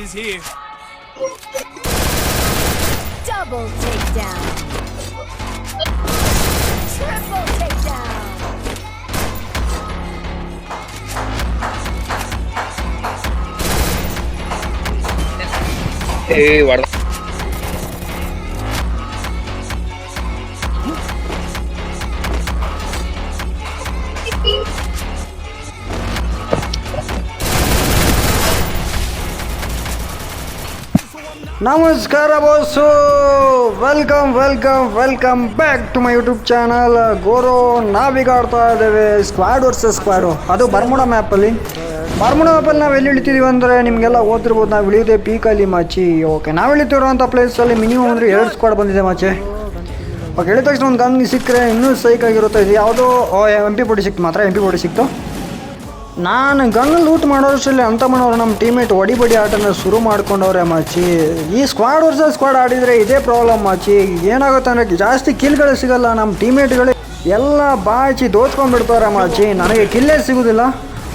is here. Double takedown. Triple takedown. Hey, guarda. ನಮಸ್ಕಾರ boss. Welcome welcome welcome back to my YouTube channel. ಗೋರೋ, ನಾವೀಗ ಆಡ್ತಾ ಇದ್ದೇವೆ. Squad versus squad ಅದು Bermuda ಮ್ಯಾಪಲ್ಲಿ Bermuda ಮ್ಯಾಪಲ್ಲಿ ನಾವು ಎಲ್ಲಿ ಇಳಿತಿದ್ದೀವಿ ಅಂದರೆ ನಿಮಗೆಲ್ಲ ಓದಿರ್ಬೋದು ನಾವು ಇಳಿಯೋದೇ ಪೀಕಲ್ಲಿ ಮಾಚಿ. ಓಕೆ ನಾವು ಇಳಿತಿರೋಂಥ ಪ್ಲೇಸಲ್ಲಿ ಮಿನಿಮಮ್ ಅಂದರೆ ಎರಡು ಸ್ಕ್ವಾಡ್ ಬಂದಿದೆ ಮಾಚೆ. ಓಕೆ ಹೇಳಿದ ತಕ್ಷಣ ಒಂದು ಗನ್ ಸಿಕ್ಕರೆ ಇನ್ನೂ ಸೈಕ್ ಆಗಿರುತ್ತೆ. ಇದು ಯಾವುದೋ ಎಂ ಪಿ ಪೊಡಿ ಸಿಕ್ತು ಮಾತ್ರ ಎಂ ಪಿ ಪೊಡಿ ಸಿಕ್ತು ನಾನು ಗನ್ ಲೂಟ್ ಮಾಡೋಷ್ಟರಲ್ಲಿ ಅಂತ ಮಾಡೋರು ನಮ್ಮ ಟೀಮೇಟ್ ಒಡಿ ಬಡಿ ಆಟನ ಶುರು ಮಾಡ್ಕೊಂಡವ್ರೆ ಮಾಚಿ. ಈ ಸ್ಕ್ವಾಡ್ ವರ್ಸಸ್ ಸ್ಕ್ವಾಡ್ ಆಡಿದರೆ ಇದೇ ಪ್ರಾಬ್ಲಮ್ ಮಾಚಿ. ಏನಾಗುತ್ತೆ ಅಂದರೆ ಜಾಸ್ತಿ ಕಿಲ್ಗಳು ಸಿಗಲ್ಲ ನಮ್ಮ ಟೀಮೇಟ್ಗಳು ಎಲ್ಲ ಬಾಚಿ ದೋಚ್ಕೊಂಡ್ಬಿಡ್ತಾರೆ ಮಾಚಿ. ನನಗೆ ಕಿಲ್ಲೇ ಸಿಗೋದಿಲ್ಲ.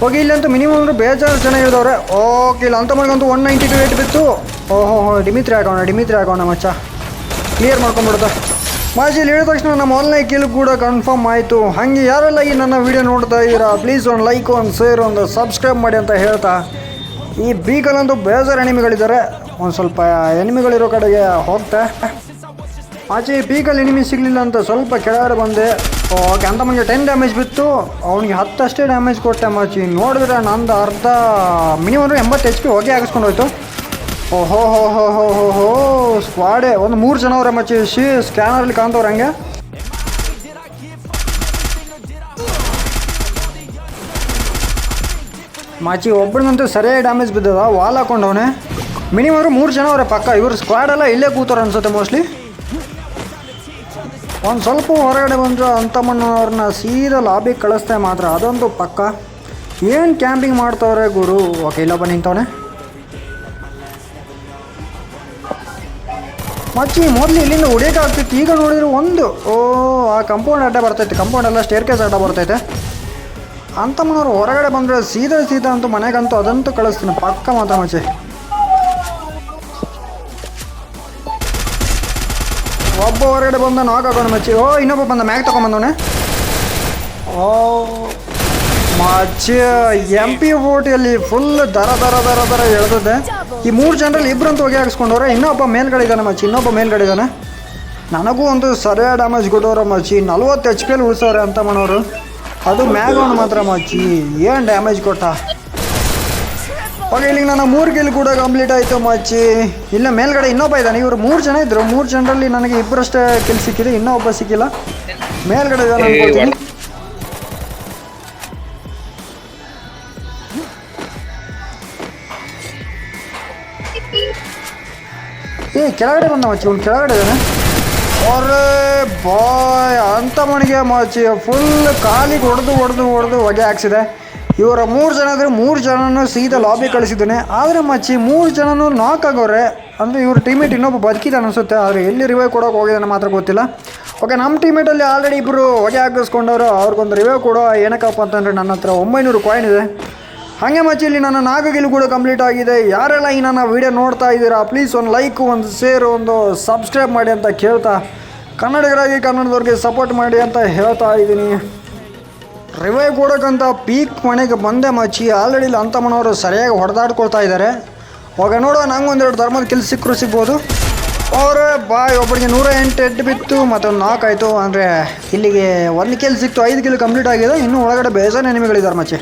ಹೋಗಿ ಇಲ್ಲಂತೂ ಮಿನಿಮಮ್ ಅಂದ್ರೆ ಬೇಜಾರು ಜನ ಇದ್ದವ್ರೆ ಓಕೆ ಇಲ್ಲ ಅಂತ ಮನೆಗಂತೂ ಒನ್ ನೈಂಟಿ ಟು ಏಟ್ ಬಿತ್ತು. ಓಹೋ ಡಿಮಿತ್ರಿ ಹಾಕೋಣ ಡಿಮಿತ್ರಿ ಹಾಕೋಣ ಮಚ್ಚ ಕ್ಲಿಯರ್ ಮಾಡ್ಕೊಂಡ್ಬಿಡುತ್ತೆ ಮಾಜಿ ಹೇಳಿದ ತಕ್ಷಣ ನಮ್ಮ ಆನ್ಲೈನ್ ಕಿಲ್ ಕೂಡ ಕನ್ಫರ್ಮ್ ಆಯಿತು. ಹಾಗೆ ಯಾರೆಲ್ಲ ಈ ನನ್ನ ವಿಡಿಯೋ ನೋಡ್ತಾ ಇದ್ದೀರಾ ಪ್ಲೀಸ್ ಒಂದು ಲೈಕ್ ಒಂದು ಶೇರ್ ಒಂದು ಸಬ್ಸ್ಕ್ರೈಬ್ ಮಾಡಿ ಅಂತ ಹೇಳ್ತಾ. ಈ ಬೀಗಲ್ಲಂತೂ ಬೇಜಾರು ಎನಿಮಿಗಳಿದ್ದಾರೆ ಒಂದು ಸ್ವಲ್ಪ ಎನಿಮಿಗಳಿರೋ ಕಡೆಗೆ ಹೋಗ್ತಾ. ಆಚೆ ಬೀಗಲ್ ಎನಿಮಿ ಸಿಗಲಿಲ್ಲ ಅಂತ ಸ್ವಲ್ಪ ಕೆಳಗಡೆ ಬಂದೆ. ಓಕೆ, ಅಂತ ಮುಂಚೆ ಟೆನ್ ಡ್ಯಾಮೇಜ್ ಬಿತ್ತು. ಅವನಿಗೆ ಹತ್ತಷ್ಟೇ ಡ್ಯಾಮೇಜ್ ಕೊಟ್ಟೆ ಮಾಚಿ ನೋಡಿದ್ರೆ ನಂದು ಅರ್ಧ ಮಿನಿಮಮ್ ಎಂಬತ್ತು ಎಚ್ ಪಿ ಹೋಗಿ ಹಾಕಿಸ್ಕೊಂಡು ಹೋಯ್ತು. ಓಹೋ, ಹೋ ಹೋ ಹೋ ಹೋ ಹೋ ಸ್ಕ್ವಾಡೆ ಒಂದು ಮೂರು ಜನ ಅವರ ಮಚ್ಚಿ. ಶಿ ಸ್ಕ್ಯಾನರಲ್ಲಿ ಕಾಣ್ತವ್ರ ಹಂಗೆ. ಮಾಚಿ ಒಬ್ಬನಂತೂ ಸರಿಯಾಗಿ ಡ್ಯಾಮೇಜ್ ಬಿದ್ದದ. ವಾಲ್ ಹಾಕೊಂಡವನೆ. ಮಿನಿಮಮ್ ಮೂರು ಜನ ಅವರೇ ಪಕ್ಕ. ಇವರು ಸ್ಕ್ವಾಡ್ ಎಲ್ಲ ಇಲ್ಲೇ ಕೂತಾರ ಅನ್ಸುತ್ತೆ ಮೋಸ್ಟ್ಲಿ ಒಂದು ಸ್ವಲ್ಪ ಹೊರಗಡೆ ಬಂದರು ಅಂತ ಮಣ್ಣವ್ರನ್ನ ಸೀದಾ ಲಾಬಿಗೆ ಕಳಿಸ್ತೆ ಮಾತ್ರ. ಅದೊಂದು ಪಕ್ಕ. ಏನು ಕ್ಯಾಂಪಿಂಗ್ ಮಾಡ್ತವ್ರೆ ಗುರು? ಓಕೆ ಬನ್ನಿ ನಿಂತವನೆ. ಮಚ್ಚಿ ಮೊದಲು ಇಲ್ಲಿಂದ ಹೊಡಿಯೋಕ್ಕಾಗ್ತಿತ್ತು ಈಗ ನೋಡಿದ್ರೆ ಒಂದು. ಓ, ಆ ಕಂಪೌಂಡ್ ಅಡ್ಡ ಬರ್ತೈತೆ ಕಂಪೌಂಡ್ ಎಲ್ಲ ಸ್ಟೇರ್ ಕೇಸ್ ಅಡ್ಡ ಬರ್ತೈತೆ. ಅಂತ ಮನವ್ರು ಹೊರಗಡೆ ಬಂದರೆ ಸೀದಾ ಸೀದಾ ಅಂತೂ ಮನೆಗಂತೂ ಅದಂತೂ ಕಳಿಸ್ತೀನಿ, ಪಕ್ಕ ಮಾತಾ ಮಚ್ಚಿ. ಒಬ್ಬ ಹೊರಗಡೆ ಬಂದ ನಾಕ್ ಹಾಕೋಣ ಮಚ್ಚಿ. ಓ, ಇನ್ನೊಬ್ಬ ಬಂದ, ಮ್ಯಾಗ್ ತಗೊಂಬಂದವನೆ. ಓ ಮಚ್ಚ ಎಂ ಪಿ ಓಟಿಯಲ್ಲಿ ಫುಲ್ ದರ ದರ ದರ ದರ ಎಳ್ದಿದೆ ಈ ಮೂರು ಜನರಲ್ಲಿ ಇಬ್ಬರಂತೂ ಹೊಗೆ ಹಾಕ್ಸ್ಕೊಂಡವ್ರೆ. ಇನ್ನೊಬ್ಬ ಮೇಲ್ಗಡೆ ಇದ್ದಾನೆ ಮಚ್ಚಿ ಇನ್ನೊಬ್ಬ ಮೇಲ್ಗಡೆ ಇದ್ದಾನೆ ನನಗೂ ಒಂದು ಸರಿಯಾದ ಡ್ಯಾಮೇಜ್ ಕೊಡೋರ ಮಚ್ಚಿ ನಲ್ವತ್ತು ಎಚ್ ಪಿ ಎಲ್ ಉಳಿಸೋರೆ ಅಂತ ಮಾಡೋರು ಅದು ಮ್ಯಾಗೌಂಡ್ ಮಾತ್ರ ಮಚ್ಚಿ ಏನು ಡ್ಯಾಮೇಜ್ ಕೊಟ್ಟ? ಓಕೆ ಇಲ್ಲಿಗೆ ನನ್ನ ಮೂರು ಗಿಲ್ ಕೂಡ ಕಂಪ್ಲೀಟ್ ಆಯಿತು ಮಚ್ಚಿ ಇಲ್ಲ ಮೇಲ್ಗಡೆ ಇನ್ನೊಬ್ಬ ಇದ್ದಾನೆ. ಇವರು ಮೂರು ಜನ ಇದ್ದರು ಮೂರು ಜನರಲ್ಲಿ ನನಗೆ ಇಬ್ಬರಷ್ಟೇ ಕಿಲ್ ಸಿಕ್ಕಿದೆ. ಇನ್ನೊಬ್ಬ ಸಿಕ್ಕಿಲ್ಲ. ಮೇಲ್ಗಡೆ ಇದ್ದಾನೆ ಅನ್ಕೊಳ್ತೀನಿ ಏ ಕೆಳಗಡೆ ಬಂದ ಮಚ್ಚಿ ಇವ್ನು ಕೆಳಗಡೆ ಇದ್ದಾನೆ. ಅರೆ ಬಾಯ್ ಅಂತ ಮಣಿಗೆ ಮಚ್ಚಿ ಫುಲ್ ಕಾಲಿಗೆ ಹೊಡೆದು ಹೊಡೆದು ಹೊಡೆದು ಹೊಗೆ ಹಾಕ್ಸಿದೆ. ಇವರ ಮೂರು ಜನ ಆದರೆ ಮೂರು ಜನನೂ ಸೀದಾ ಲಾಬಿ ಕಳಿಸಿದ್ದಾನೆ. ಆದರೆ ಮಚ್ಚಿ ಮೂರು ಜನನೂ ನಾಕ್ ಆಗೋರೆ. ಅಂದರೆ ಇವ್ರ ಟೀಮೇಟ್ ಇನ್ನೊಬ್ಬ ಬದುಕಿದ ಅನಿಸುತ್ತೆ ಆದರೆ ಎಲ್ಲಿ ರಿವೈವ್ ಕೊಡೋಕೆ ಹೋಗಿದ್ದಾನೆ ಮಾತ್ರ ಗೊತ್ತಿಲ್ಲ. ಓಕೆ ನಮ್ಮ ಟೀಮೇಟಲ್ಲಿ ಆಲ್ರೆಡಿ ಇಬ್ಬರು ಹೊಗೆ ಹಾಕಿಸ್ಕೊಂಡವರು ಅವ್ರಿಗೊಂದು ರಿವೈವ್ ಕೊಡೋ ಏನಕ್ಕಪ್ಪ ಅಂತಂದರೆ ನನ್ನ ಹತ್ರ ಒಂಬೈನೂರು ಕಾಯಿನ್ ಇದೆ. ಹಾಗೆ ಮಚ್ಚ ಇಲ್ಲಿ ನನ್ನ ನಾಗಗಿಲು ಕೂಡ ಕಂಪ್ಲೀಟ್ ಆಗಿದೆ. ಯಾರೆಲ್ಲ ಈ ನನ್ನ ವಿಡಿಯೋ ನೋಡ್ತಾ ಇದ್ದೀರಾ ಪ್ಲೀಸ್ ಒಂದು ಲೈಕ್ ಒಂದು ಶೇರ್ ಒಂದು ಸಬ್ಸ್ಕ್ರೈಬ್ ಮಾಡಿ ಅಂತ ಕೇಳ್ತಾ, ಕನ್ನಡಿಗರಾಗಿ ಕನ್ನಡದವ್ರಿಗೆ ಸಪೋರ್ಟ್ ಮಾಡಿ ಅಂತ ಹೇಳ್ತಾ ಇದ್ದೀನಿ. ರಿವೈವ್ ಕೊಡೋಕ್ಕಂತ ಪೀಕ್ ಮನೆಗೆ ಬಂದೆ ಮಚ್ಚಿ. ಆಲ್ರೆಡಿ ಇಲ್ಲಿ ಅಂತಮ್ಮನವರು ಸರಿಯಾಗಿ ಹೊಡೆದಾಡ್ಕೊಳ್ತಾ ಇದ್ದಾರೆ. ಅವಾಗ ನೋಡೋ ನಂಗೆ ಒಂದೆರಡು ಧರ್ಮದ ಕೆಲಸ ಸಿಕ್ಕರು ಸಿಗ್ಬೋದು. ಅವರ, ಬಾಯ್ ಒಬ್ಬರಿಗೆ ನೂರ ಎಂಟು ಎಟ್ಟು ಬಿತ್ತು, ಮತ್ತೊಂದು ನಾಲ್ಕು ಆಯಿತು. ಅಂದರೆ ಇಲ್ಲಿಗೆ ಒಂದು ಕೆಲಸ ಸಿಕ್ತು, ಐದು ಕಿಲ್ ಕಂಪ್ಲೀಟ್ ಆಗಿದೆ. ಇನ್ನೂ ಒಳಗಡೆ ಬೇಜಾರು ಎನಿಮಿಗಳಿದ್ದಾರೆ ಮಚ್ಚಿ.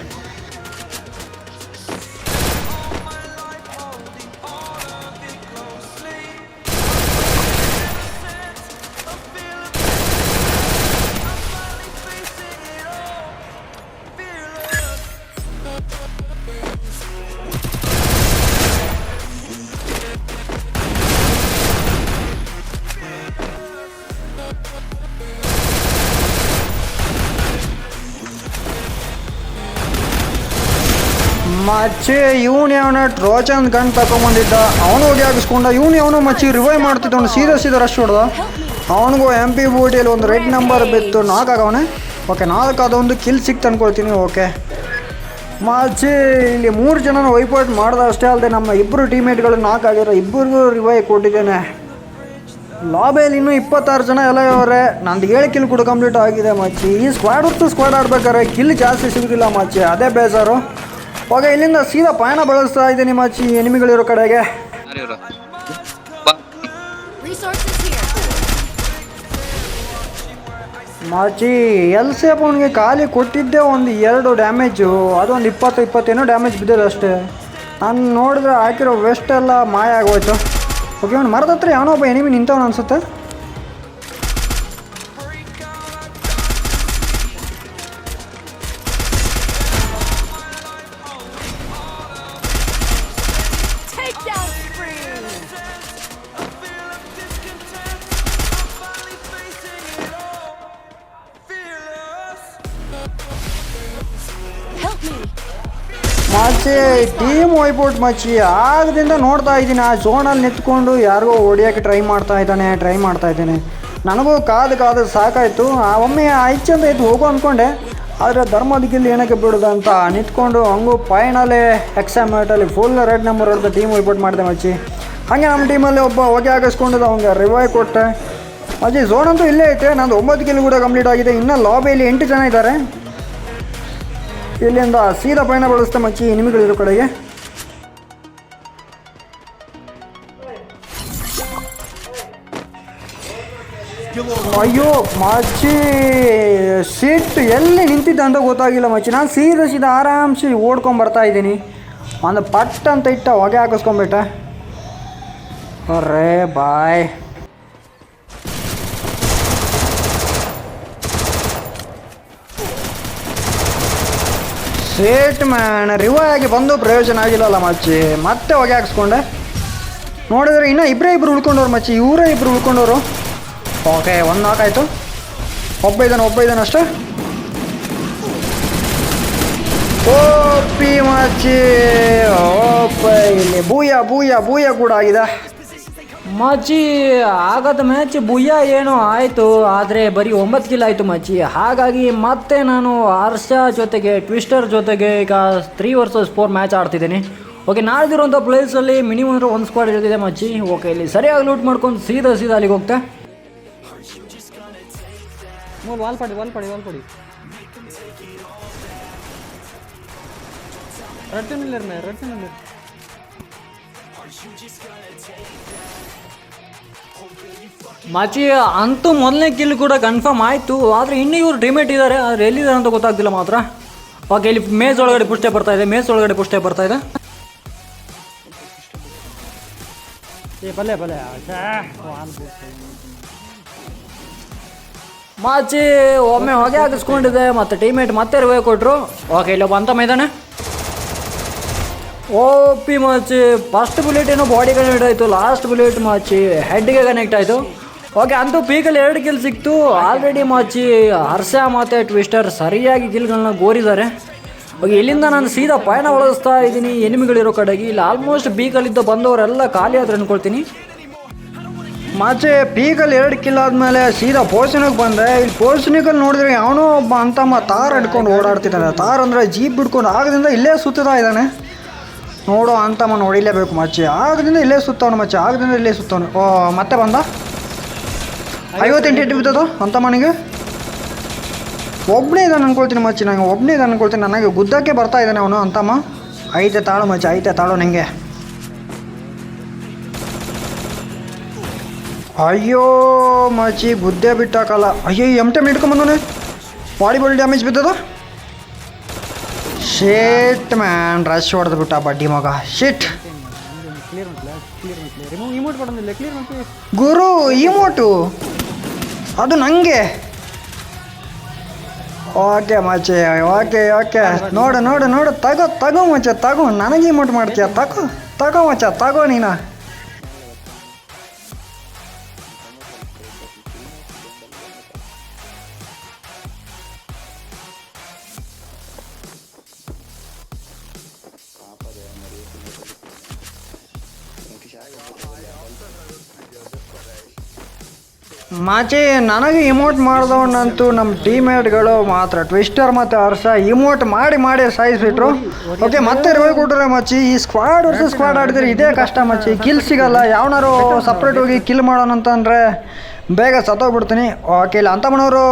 ಮಚ್ಚಿ ಇವನು ಅವನ ಟ್ರೋಚಂದ್ ಗನ್ ತಗೊಂಬಂದಿದ್ದ ಅವನು ಹೋಗಿ ಹಾಕಿಸ್ಕೊಂಡ. ಇವನು ಅವನು ಮಚ್ಚಿ ರಿವೈವ್ ಮಾಡ್ತಿದ್ದವನು ಸೀದಾ ಸೀದಾ ರಶ್ ಹೊಡೆದ. ಅವನಿಗೂ ಎಂ ಪಿ ಬೂಟಿಯಲ್ಲಿ ಒಂದು ರೆಡ್ ನಂಬರ್ ಬಿತ್ತು. ನಾಲ್ಕು ಆಗವನೆ ಓಕೆ ನಾಲ್ಕು ಅದೊಂದು ಕಿಲ್ ಸಿಕ್ತು ಅನ್ಕೊಳ್ತೀನಿ. ಓಕೆ ಮಾಚಿ ಇಲ್ಲಿ ಮೂರು ಜನನ ವೈಪೌಟ್ ಮಾಡ್ದ ಅಷ್ಟೇ ಅಲ್ಲದೆ ನಮ್ಮ ಇಬ್ಬರು ಟೀಮೇಟ್ಗಳು ನಾಲ್ಕು ಆಗಿರೋ ಇಬ್ಬರಿಗೂ ರಿವೈವ್ ಕೊಟ್ಟಿದ್ದೇನೆ. ಲಾಬೇಲಿ ಇನ್ನೂ ಇಪ್ಪತ್ತಾರು ಜನ ಎಲ್ಲ ಅವರೇ ನಂದು ಏಳು ಕಿಲ್ ಕೂಡ ಕಂಪ್ಲೀಟ್ ಆಗಿದೆ ಮಚ್ಚಿ ಈ ಸ್ಕ್ವಾಡ್ ಹೊತ್ತು ಸ್ಕ್ವಾಡ್ ಆಡ್ಬೇಕಾದ್ರೆ ಕಿಲ್ ಜಾಸ್ತಿ ಸಿಗೋದಿಲ್ಲ ಮಚ್ಚಿ ಅದೇ ಬೇಜಾರು. ಹೋಗ ಇಲ್ಲಿಂದ ಸೀದಾ ಪಯಣ ಬಳಸ್ತಾ ಇದೆ ನಿಮ್ಮ ಅಚ್ಚಿ ಎನಿಮಿಗಳಿರೋ ಕಡೆಗೆ. ಮಾಚಿ ಎಲ್ ಸೇಪ್ ಅವನಿಗೆ ಖಾಲಿ ಕೊಟ್ಟಿದ್ದೆ ಒಂದು ಎರಡು ಡ್ಯಾಮೇಜು ಅದೊಂದು ಇಪ್ಪತ್ತು ಇಪ್ಪತ್ತೇನೋ ಡ್ಯಾಮೇಜ್ ಬಿದ್ದಿದೆ ಅಷ್ಟೇ. ನಾನು ನೋಡಿದ್ರೆ ಹಾಕಿರೋ ವೆಸ್ಟ್ ಎಲ್ಲ ಮಾಯ ಆಗೋಯ್ತು. ಓಕೆ ಅವ್ನು ಮರದ ಹತ್ರ ಯಾವನೋ ಒಬ್ಬ ಎನಿಮಿ ನಿಂತವನು ಅನ್ಸುತ್ತೆ? ಟೀಮ್ ವೈಪೌಟ್ ಮಚ್ಚಿ, ಆಗದಿಂದ ನೋಡ್ತಾ ಇದ್ದೀನಿ. ಆ ಝೋನಲ್ಲಿ ನಿಂತ್ಕೊಂಡು ಯಾರಿಗೋ ಹೊಡಿಯೋಕ್ಕೆ ಟ್ರೈ ಮಾಡ್ತಾ ಇದ್ದಾನೆ ಟ್ರೈ ಮಾಡ್ತಾ ಇದ್ದೇನೆ. ನನಗೂ ಕಾದು ಕಾದು ಸಾಕಾಯಿತು. ಆ, ಒಮ್ಮೆ ಐಚ್ ಅಂತ ಇತ್ತು ಹೋಗು ಅಂದ್ಕೊಂಡೆ ಆದರೆ ಧರ್ಮದ ಗಿಲ್ಲಿ ಏನಕ್ಕೆ ಬಿಡೋದು ಅಂತ ನಿಂತ್ಕೊಂಡು ಹಂಗೂ ಎಕ್ಸಾಮ್ ಮೇಟಲ್ಲಿ ಫುಲ್ ರೆಡ್ ನಂಬರ್ ಹೊಡೆದ ಟೀಮ್ ವೈಪೌಟ್ ಮಾಡಿದೆ ಮಚ್ಚಿ. ಹಾಗೆ ನಮ್ಮ ಟೀಮಲ್ಲಿ ಒಬ್ಬ ಹೊಗೆ ಹಾಕಿಸ್ಕೊಂಡಿದ್ದ, ಅವ್ನಿಗೆ ರಿವೈವ್ ಕೊಟ್ಟೆ. ಮಚ್ಚಿ ಝೋನ್ ಅಂತೂ ಇಲ್ಲೇ ಐತೆ. ನಂದು ಒಂಬತ್ತು ಕಿಲ್ ಕೂಡ ಕಂಪ್ಲೀಟ್ ಆಗಿದೆ. ಇನ್ನೂ ಲಾಬಿಯಲ್ಲಿ ಎಂಟು ಜನ ಇದ್ದಾರೆ. ಇಲ್ಲಿಂದ ಸೀದಾ ಪಯಣ ಬಳಸ್ತಾ ಮಚ್ಚಿ ನಿಮಿಗಳಿರೋ ಕಡೆಗೆ. ಅಯ್ಯೋ ಮಚ್ಚಿ ಸೀಟ್ ಎಲ್ಲಿ ನಿಂತಿದ್ದ ಅಂತ ಗೊತ್ತಾಗಿಲ್ಲ ಮಚ್ಚಿ ನಾನು ಸೀದಾ ಸೀದಾ ಆರಾಮ್ಸಿ ಓಡ್ಕೊಂಡ್ ಬರ್ತಾ ಇದ್ದೀನಿ. ಒಂದು ಪಟ್ ಅಂತ ಇಟ್ಟ ಹೊಗೆ ಹಾಕಿಸ್ಕೊಂಬಿಟ್ಟೆ ಅರೇ ಬಾಯ್. ಸೇಟ್ ಮ್ಯಾನ್ ರಿವೈ ಆಗಿ ಬಂದು ಪ್ರಯೋಜನ ಆಗಿಲ್ಲಲ್ಲ ಮಚ್ಚಿ ಮತ್ತೆ ಹೊಗೆ ಹಾಕ್ಸ್ಕೊಂಡೆ. ನೋಡಿದ್ರೆ ಇನ್ನೂ ಇಬ್ಬರೇ ಇಬ್ಬರು ಉಳ್ಕೊಂಡವ್ರು ಮಚ್ಚಿ ಇವರೇ ಇಬ್ಬರು ಉಳ್ಕೊಂಡವರು. ಓಕೆ ಒಂದು ನಾಲ್ಕಾಯ್ತು ಒಬ್ಬ ಇದ್ದಾನೆ ಒಬ್ಬ ಇದ್ದಾನೆ ಅಷ್ಟೇ. ಓ ಪಿ ಮಚ್ಚಿ ಓಪ ಇಲ್ಲಿ ಬೂಯ ಬೂಯ ಬೂಯ ಕೂಡ ಆಗಿದೆ. ಮಚ್ಚಿ ಆಗದ ಮ್ಯಾಚ್ ಬುಯ್ಯ ಏನೋ ಆಯಿತು, ಆದರೆ ಬರೀ ಒಂಬತ್ತು ಕಿಲ್ ಆಯಿತು ಮಚ್ಚಿ ಹಾಗಾಗಿ ಮತ್ತೆ ನಾನು ಹರ್ಷ ಜೊತೆಗೆ, ಟ್ವಿಸ್ಟರ್ ಜೊತೆಗೆ ಈಗ ತ್ರೀ ವರ್ಸಸ್ ಫೋರ್ ಮ್ಯಾಚ್ ಆಡ್ತಿದ್ದೀನಿ. ಓಕೆ ನಾಳ್ದಿರೋಂಥ ಪ್ಲೇಸಲ್ಲಿ ಮಿನಿಮಮ್ ಅಂದ್ರೆ ಒಂದು ಸ್ಕ್ವಾಡ್ ಇರೋದಿದೆ ಮಚ್ಚಿ ಓಕೆ ಇಲ್ಲಿ ಸರಿಯಾಗಿ ಲೂಟ್ ಮಾಡ್ಕೊಂಡು ಸೀದಾ ಸೀದಾ ಅಲ್ಲಿಗೆ ಹೋಗ್ತಾ. ವಾಲ್ ಪಡಿ ವಾಲ್ ಪಡಿ ವಾಲ್ ಪಡಿ. ಮಚ್ಚಿ ಅಂತೂ ಮೊದಲನೇ ಕಿಲ್ ಕೂಡ ಕನ್ಫರ್ಮ್ ಆಯಿತು. ಆದರೆ ಇನ್ನೂ ಇವರು ಡಿಮೇಟ್ ಇದ್ದಾರೆ ಆದರೆ ಎಲ್ಲಿದ್ದಾರೆ ಅಂತ ಗೊತ್ತಾಗ್ತಿಲ್ಲ ಮಾತ್ರ. ಓಕೆ, ಇಲ್ಲಿ ಮೇಸ್ ಒಳಗಡೆ ಪುಷ್ಟೆ ಬರ್ತಾ ಇದೆ. ಮೇಸ್ ಒಳಗಡೆ ಪುಷ್ಟೆ ಬರ್ತಾ ಇದೆ. ಮಾಚಿ ಒಮ್ಮೆ ಹೊಗೆ ಹಾಕಿಸ್ಕೊಂಡಿದೆ. ಮತ್ತೆ ಟೀಮೇಟ್ ಮತ್ತೆ ರಿವೈ ಕೊಟ್ಟರು ಓಕೆ ಇಲ್ಲೊಬ್ಬ ಅಂತ ಮೈದಾನೆ ಓ ಪಿ ಮಾಚಿ ಫಸ್ಟ್ ಬುಲೆಟ್ ಏನೋ ಬಾಡಿ ಕನೆಕ್ಟ್ ಆಯಿತು. ಲಾಸ್ಟ್ ಬುಲೆಟ್ ಮಾಚಿ ಹೆಡ್ಗೆ ಕನೆಕ್ಟ್ ಆಯಿತು. ಓಕೆ, ಅಂತೂ ಪೀಕಲ್ಲಿ ಎರಡು ಕಿಲ್ ಸಿಕ್ತು. ಆಲ್ರೆಡಿ ಮಾಚಿ ಹರ್ಷ ಮತ್ತು ಟ್ವಿಸ್ಟರ್ ಸರಿಯಾಗಿ ಗಿಲ್ಗಳನ್ನ ಗೋರಿದ್ದಾರೆ. ಓಕೆ, ಇಲ್ಲಿಂದ ನಾನು ಸೀದಾ ಪಯಣ ಒಳಗಿಸ್ತಾ ಇದ್ದೀನಿ. ಎನಿಮಿಗಳಿರೋ ಕಡೆಗೆ. ಇಲ್ಲಿ ಆಲ್ಮೋಸ್ಟ್ ಬೀಕಲ್ಲಿದ್ದ ಬಂದವರೆಲ್ಲ ಖಾಲಿ ಆದ್ರೆ ಅಂದ್ಕೊಳ್ತೀನಿ ಮಾಚೆ ಪೀಕಲ್ಲಿ ಎರಡು ಕಿಲ್ ಆದಮೇಲೆ ಸೀದಾ ಪೋರ್ಷನಿಗೆ ಬಂದೆ. ಇಲ್ಲಿ ಪೋರ್ಷನಿಗಲ್ಲಿ ನೋಡಿದ್ರೆ ಯಾವನೋ ಒಬ್ಬ ಅಂತಮ್ಮ ತಾರ್ ಹಿಡ್ಕೊಂಡು ಓಡಾಡ್ತಿದ್ದಾನೆ. ತಾರ್ ಅಂದರೆ ಜೀಪ್ ಬಿಡ್ಕೊಂಡು ಆಗದಿಂದ ಇಲ್ಲೇ ಸುತ್ತಾ ಇದ್ದಾನೆ. ನೋಡು ಅಂತಮ್ಮ ನೋಡಿಲೇಬೇಕು ಮಚ್ಚಿ ಆಗದಿಂದ ಇಲ್ಲೇ ಸುತ್ತವನು ಮಚ್ಚಿ ಆಗದಿಂದ ಇಲ್ಲೇ ಸುತ್ತವನು. ಓ, ಮತ್ತೆ ಬಂದ? ಐವತ್ತೆಂಟು ಎಂಟು ಬಿದ್ದದು ಮನೆಗೆ? ಒಬ್ಬನೇ ಇದ್ದಾನೆ ಅನ್ಕೊಳ್ತೀನಿ ಮಚ್ಚಿ ನಂಗೆ ಒಬ್ಬನೇ ಇದ್ದಾನೆ ಅನ್ಕೊಳ್ತೀನಿ. ನನಗೆ ಗುದ್ದಕ್ಕೆ ಬರ್ತಾ ಇದ್ದಾನೆ ಅವನು ಅಂತಮ್ಮ ಐತೆ ತಾಳು ಮಚ್ಚಿ ಐತೆ ತಾಳು ನನಗೆ ಅಯ್ಯೋ ಮಚ್ಚಿ ಗುದ್ದೆ ಬಿಟ್ಟಾಕಲ್ಲ. ಅಯ್ಯೋ ಎಂ ಟೆಮ್ ಹಿಡ್ಕೊಂಬಂದವನೆ. ಬಾಡಿ ಬಾಡಿ ಡ್ಯಾಮೇಜ್ ಬಿದ್ದದ? ಶೇಟ್ ಮ್ಯಾನ್ ರಶ್ ಹೊಡೆದು ಬಿಟ್ಟ ಬಡ್ಡಿ ಮಗ. ಶಿಟ್ ಗುರು ಇಮೋಟು ಅದು ನನಗೆ ಓಕೆ ಮಚ್ಚೆ, ಓಕೆ ಓಕೆ. ನೋಡು ನೋಡು ನೋಡು. ತಗೋ ತಗೋ ಮಚ್ಚೆ, ತಗೋ. ನನಗೆ ಇಮೋಟ್ ಮಾಡ್ತೀಯ? ತಗೋ ತಗೋ ಮಚ್ಚ, ತಗೋ ನೀನು. ಮಾಚಿ ನನಗೆ ಇಮೋಟ್ ಮಾಡಿದವನಂತೂ ನಮ್ಮ ಟೀಮೇಟ್ಗಳು ಮಾತ್ರ. ಟ್ವಿಸ್ಟರ್ ಮತ್ತು ಅರ್ಸ ಇಮೋಟ್ ಮಾಡಿ ಮಾಡಿ ಸಾಯಿಸ್ಬಿಟ್ರು. ಓಕೆ ಮತ್ತೆ ರೋಗಿ ಕೊಟ್ಟರೆ ಮಚ್ಚಿ ಈ ಸ್ಕ್ವಾಡ್ ವರ್ಸಸ್ ಸ್ಕ್ವಾಡ್ ಆಡಿದ್ರೆ ಇದೇ ಕಷ್ಟ ಮಚ್ಚಿ ಕಿಲ್ ಸಿಗಲ್ಲ, ಯಾವನಾರು ಸಪ್ರೇಟ್ ಹೋಗಿ ಕಿಲ್ ಮಾಡೋಣ ಅಂತಂದರೆ ಬೇಗ ಸತ್ತೋಗ್ಬಿಡ್ತೀನಿ. ಓಕೆ ಇಲ್ಲ, ಅಂತಮ್ಮನವರು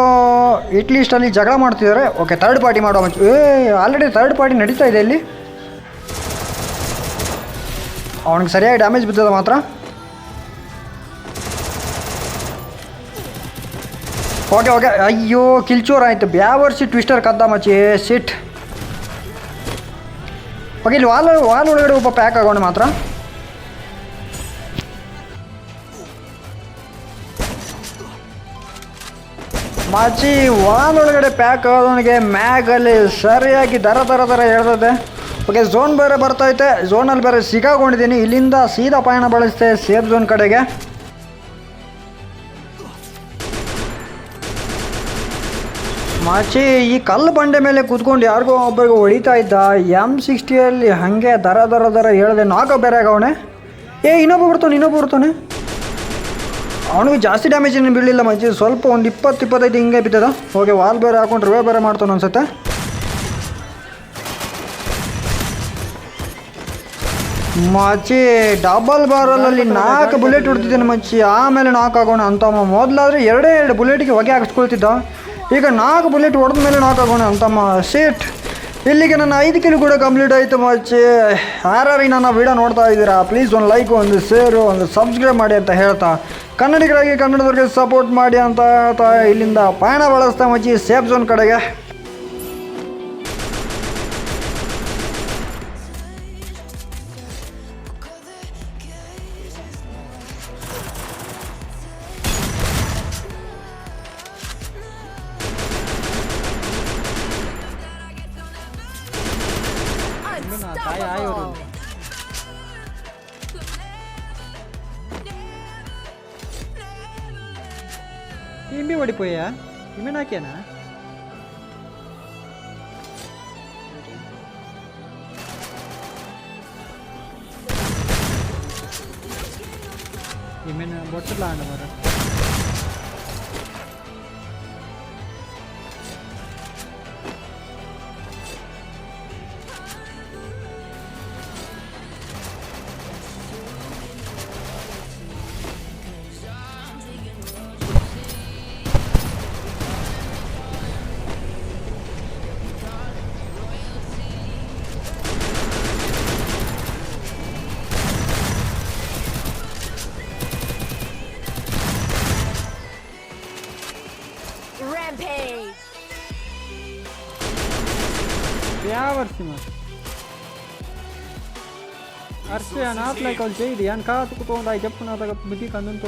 ಇಟ್ಲೀಸ್ಟಲ್ಲಿ ಜಗಳ ಮಾಡ್ತಿದ್ದಾರೆ. ಓಕೆ ಥರ್ಡ್ ಪಾರ್ಟಿ ಮಾಡೋ ಮಚ್ಚಿ ಏ ಆಲ್ರೆಡಿ ಥರ್ಡ್ ಪಾರ್ಟಿ ನಡೀತಾ ಇದೆ ಇಲ್ಲಿ. ಅವನಿಗೆ ಸರಿಯಾಗಿ ಡ್ಯಾಮೇಜ್ ಬಿದ್ದದ ಮಾತ್ರ. ಓಕೆ ಓಕೆ ಅಯ್ಯೋ, ಕಿಲ್ಚೂರ್ ಆಯಿತು. ಬ್ಯಾವರ್ಸಿ ಟ್ವಿಸ್ಟರ್ ಕದ್ದ ಮಚ್ಚಿ. ಸಿಟ್ ಓಕೆ ಇಲ್ಲಿ ವಾಲ್ ವಾಲ್ ಒಳಗಡೆ ಒಬ್ಬ ಪ್ಯಾಕ್ ಆಗೋಣ ಮಾತ್ರ. ಮಾಚಿ ವಾಲ್ ಒಳಗಡೆ ಪ್ಯಾಕ್ ಆಗೋನಿಗೆ ಮ್ಯಾಗಲ್ಲಿ ಸರಿಯಾಗಿ ದರ ದರ ದರ ಹೇಳ್ತದೆ. ಓಕೆ ಝೋನ್ ಬೇರೆ ಬರ್ತೈತೆ ಝೋನಲ್ಲಿ ಬೇರೆ ಸಿಗಾಕೊಂಡಿದ್ದೀನಿ ಇಲ್ಲಿಂದ ಸೀದಾ ಪಯಣ ಬಳಸ್ತೆ ಸೇಫ್ ಝೋನ್ ಕಡೆಗೆ. ಮಾಚಿ, ಈ ಕಲ್ಲು ಬಂಡೆ ಮೇಲೆ ಕೂತ್ಕೊಂಡು ಯಾರಿಗೋ ಒಬ್ಬರಿಗೆ ಹೊಡಿತಾ ಇದ್ದ ಎಂ ಸಿಕ್ಸ್ಟಿಯಲ್ಲಿ ಹಾಗೆ ದರ ದರ ದರ ಹೇಳಿದೆ ನಾಲ್ಕು ಬೇರೆ ಆಗವಣೆ ಏ, ಇನ್ನೊಬ್ಬ ಬರ್ತಾನೆ ಇನ್ನೊಬ್ಬ ಬರ್ತಾನೆ ಅವನಿಗೆ ಜಾಸ್ತಿ ಡ್ಯಾಮೇಜ್ ಏನು ಬೀಳಿಲ್ಲ ಮಾಚಿ, ಸ್ವಲ್ಪ ಒಂದು ಇಪ್ಪತ್ತು, ಇಪ್ಪತ್ತೈದು ಹಿಂಗೆ ಬಿದ್ದದ. ಹೋಗಿ ವಾಲ್ ಬೇರೆ ಹಾಕೊಂಡು ರಿವೇ ಬೇರೆ ಮಾಡ್ತಾನೆ ಅನ್ಸುತ್ತೆ. ಮಚ್ಚಿ ಡಬಲ್ ಬಾರಲಲ್ಲಿ ನಾಲ್ಕು ಬುಲೆಟ್ ಹೊಡ್ತಿದ್ದೇನೆ ಮಚ್ಚಿ ಆಮೇಲೆ ನಾಲ್ಕು ಆಗೋಣ ಅಂತ. ಮೊದಲಾದ್ರೆ ಎರಡೇ ಎರಡು ಬುಲೆಟ್ಗೆ ಹೊಗೆ ಹಾಕಿಸ್ಕೊಳ್ತಿದ್ದ. ಈಗ ನಾಲ್ಕು ಬುಲೆಟ್ ಹೊಡೆದ ಮೇಲೆ ನಾಲ್ಕು ಆಗೋಣ ಅಂತಮ್ಮ. ಸೇಟ್ ಇಲ್ಲಿಗೆ ನನ್ನ ಐದು ಕಿಲೋ ಕೂಡ ಕಂಪ್ಲೀಟ್ ಆಯಿತು ಮಚ್ಚಿ ಯಾರ್ಯಾರಿಗೆ ನನ್ನ ವಿಡಿಯೋ ನೋಡ್ತಾ ಇದ್ದೀರಾ? ಪ್ಲೀಸ್ ಒಂದು ಲೈಕ್ ಒಂದು ಶೇರು ಒಂದು ಸಬ್ಸ್ಕ್ರೈಬ್ ಮಾಡಿ ಅಂತ ಹೇಳ್ತಾ. ಕನ್ನಡಿಗರಾಗಿ ಕನ್ನಡದವ್ರಿಗೆ ಸಪೋರ್ಟ್ ಮಾಡಿ ಅಂತ ಹೇಳ್ತಾ ಇಲ್ಲಿಂದ. ಪಯಣ ಬಳಸ್ತಾ ಮಚ್ಚಿ ಸೇಫ್ ಝೋನ್ ಕಡೆಗೆ. இவனாக்கியானா? இவன் பொட்டலான வரேன் like Jade yan. Kakatukutuan ಕಾ Jump ko na tayo. Bagi ka nun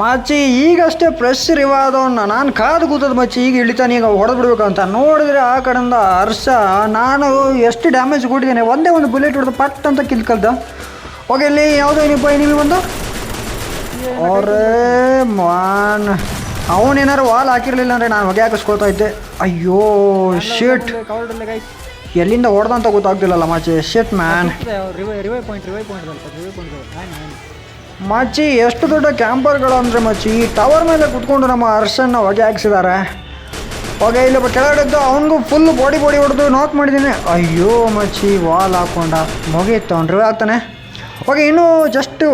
ಮಚ್ಚಿ ಈಗಷ್ಟೇ ಪ್ರೆಸ್ ರಿವಾದವನ್ನ ನಾನು ಕಾದು ಕೂತದ ಮಚ್ಚಿ ಈಗ ಇಳಿತಾನೆ ಈಗ ಹೊಡೆದು ಅಂತ. ನೋಡಿದ್ರೆ ಆ ಕಡೆಯಿಂದ ಹರ್ಷ ನಾನು ಎಷ್ಟು ಡ್ಯಾಮೇಜ್ ಕೊಟ್ಟಿದ್ದೇನೆ. ಒಂದೇ ಒಂದು ಬುಲೆಟ್ ಹೊಡೆದು ಪಟ್ ಅಂತ ಕಿಲ್ ಕಲ್ದ ಓಕೆ ಇಲ್ಲಿ ಯಾವುದೋ ಏನಿಪ್ಪ ನಿಮಗೆ ಒಂದು ಅವರೇ ಮಾನ್. ಅವನೇನಾರು ವಾಲ್ ಹಾಕಿರಲಿಲ್ಲ ಅಂದ್ರೆ ನಾನು ಹೊಗೆ ಹಾಕಿಸ್ಕೊಳ್ತಾ ಇದ್ದೆ. ಅಯ್ಯೋ ಶೇಟ್ ಕವರ್ಡಲ್ಲೇ ಹೊಡೆದ ಅಂತ ಗೊತ್ತಾಗ್ತಿಲ್ಲಲ್ಲ ಮಾಚಿ. ಶೆಟ್ ಮ್ಯಾನ್ ಮಚ್ಚಿ ಎಷ್ಟು ದೊಡ್ಡ ಕ್ಯಾಂಪರ್ಗಳು ಅಂದರೆ ಮಚ್ಚಿ ಈ ಟವರ್ ಮೇಲೆ ಕುತ್ಕೊಂಡು ನಮ್ಮ ಅರ್ಷನ್ನ ಹೊಗೆ ಹಾಕ್ಸಿದ್ದಾರೆ ಹೊಗೆ ಕೆಳಗಡೆ ಕೆಳಗಡೆದ್ದು ಅವನಿಗೂ ಫುಲ್ ಬಾಡಿ ಬಾಡಿ ಹೊಡೆದು ನಾಕ್ ಮಾಡಿದ್ದೀನಿ ಅಯ್ಯೋ ಮಚ್ಚಿ ವಾಲ್ ಹಾಕೊಂಡ. ಮುಗೀತು ಅವ್ನು ರಿವೈ ಆಗ್ತಾನೆ. ಓಕೆ ಇನ್ನೂ ಜಸ್ಟು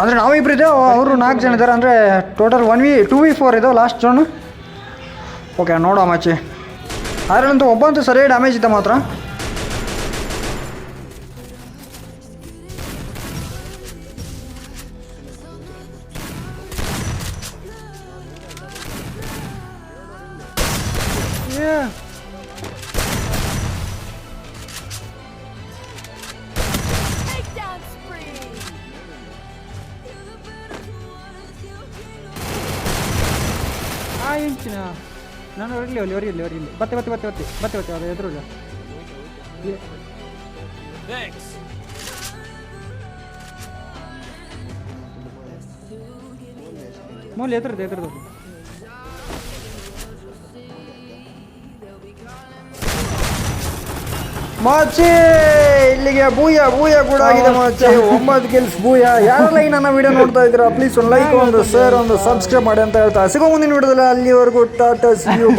ಅಂದರೆ ನಾವಿಬ್ಬರಿದೆ ಅವರು ನಾಲ್ಕು ಜನ ಇದ್ದಾರೆ, ಅಂದರೆ total one V two V four ಇದೆ ಲಾಸ್ಟ್ ಜೋನು ಓಕೆ ನೋಡೋ ಮಚ್ಚಿ ಅದರಲ್ಲಂತೂ ಒಬ್ಬಂತೂ ಸರಿಯಾಗಿ ಡ್ಯಾಮೇಜ್ ಇದ್ದ ಮಾತ್ರ. ಬತ್ತೆ ಬತ್ತೆ ಬತ್ತೆ ಬತ್ತೆ ಬತ್ತೆ ಬತ್ತೆ ಅದು ಎದುರು ಮೂಲೆ ಎದುರದು ಎದುರದು ಮಾಚೆ ಇಲ್ಲಿಗೆ ಬೂಯ ಬೂಯ ಕೂಡ ಆಗಿದೆ ಮಾಚೆ ಒಂಬತ್ತು ಕಿಲ್ಸ್ ಬೂಯ ಯಾರೆಲ್ಲ ಈ ನನ್ನ ವಿಡಿಯೋ ನೋಡ್ತಾ ಇದ್ದೀರಾ? ಪ್ಲೀಸ್ ಒಂದು ಲೈಕ್ ಒಂದು ಶೇರ್ ಒಂದು ಸಬ್ಸ್ಕ್ರೈಬ್ ಮಾಡಿ ಅಂತ ಹೇಳ್ತಾ. ಸಿಗೋ ಮುಂದಿನ ವಿಡಿಯೋದಲ್ಲಿ ಅಲ್ಲಿವರೆಗೂ ಟಾಟಾ ಸಿ ಯು